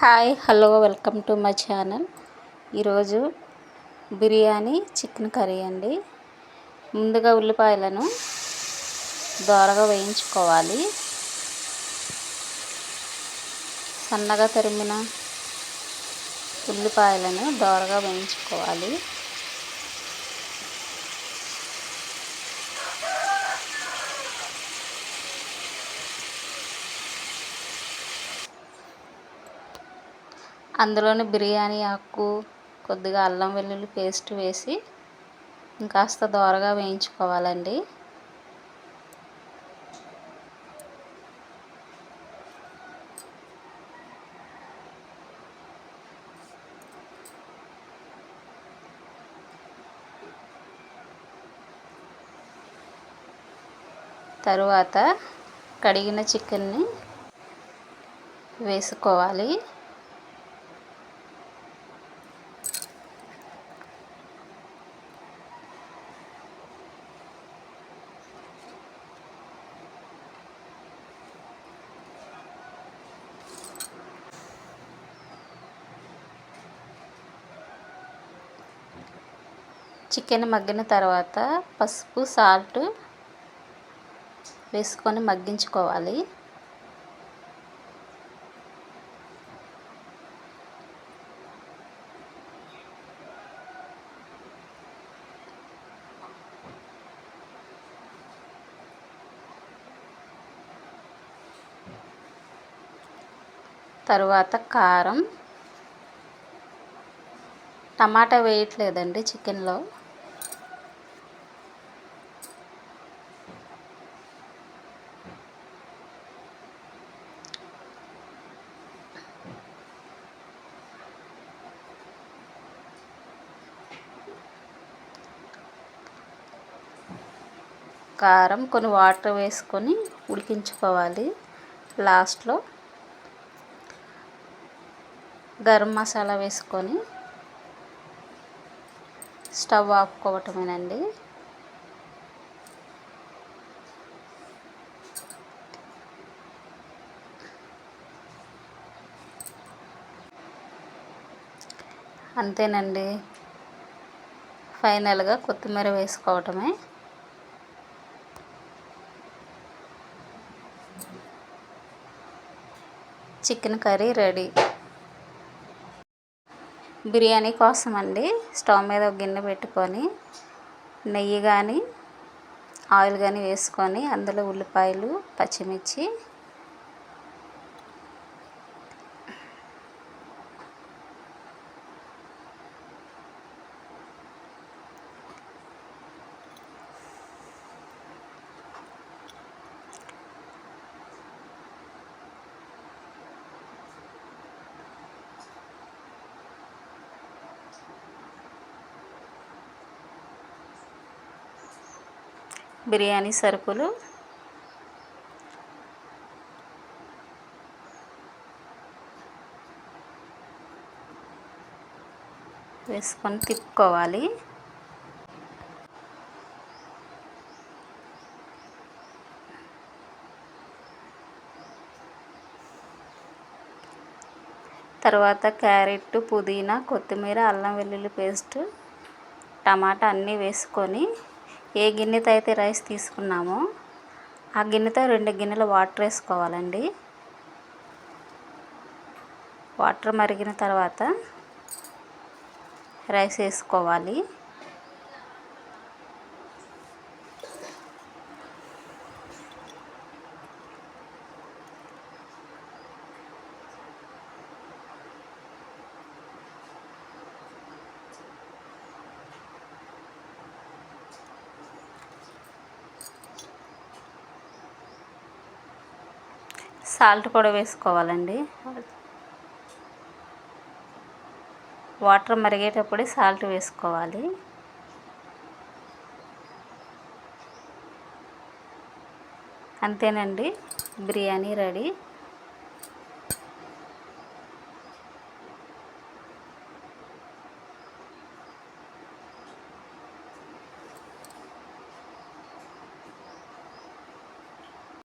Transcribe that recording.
Hi hello welcome to my channel. ఈరోజు biryani chicken curry అండి. ముందుగా ఉల్లిపాయలను దోరగా వేయించుకోవాలి. సన్నగా తరిమిన ఉల్లిపాయలను దోరగా వేయించుకోవాలి. అందులోని బిర్యానీ ఆకు కొద్దిగా అల్లం వెల్లుల్లి పేస్ట్ వేసి ఇంకాస్త దోరగా వేయించుకోవాలండి. తరువాత కడిగిన చికెన్ని వేసుకోవాలి. చికెన్ మగ్గిన తర్వాత పసుపు సాల్ట్ వేసుకొని మగ్గించుకోవాలి. తరువాత కారం టమాటా వేయట్లేదండి చికెన్లో. కారం కొన్ని వాటర్ వేసుకొని ఉడికించుకోవాలి లాస్ట్లో. గరం మసాలా వేసుకొని స్టవ్ ఆపుకోవటమేనండి. అంతేనండి. ఫైనల్గా కొత్తిమీర వేసుకోవటమే. Chicken curry ready. బిర్యానీ కోసం అండి స్టవ్ మీద ఒక గిన్నె పెట్టుకొని నెయ్యి కానీ ఆయిల్ కానీ వేసుకొని అందులో ఉల్లిపాయలు పచ్చిమిర్చి బిర్యానీ సరుకులు. వేసుకొని తిప్పుకోవాలి. తర్వాత క్యారెట్ పుదీనా కొత్తిమీర అల్లం వెల్లుల్లి పేస్ట్ టమాటా అన్నీ వేసుకొని ఏ గిన్నెతో అయితే రైస్ తీసుకున్నామో ఆ గిన్నెతో రెండు గిన్నెలు వాటర్ వేసుకోవాలండి. వాటర్ మరిగిన తర్వాత రైస్ వేసుకోవాలి. సాల్ట్ కూడా వేసుకోవాలండి. వాటర్ మరిగేటప్పుడే సాల్ట్ వేసుకోవాలి. అంతేనండి. బిర్యానీ రెడీ.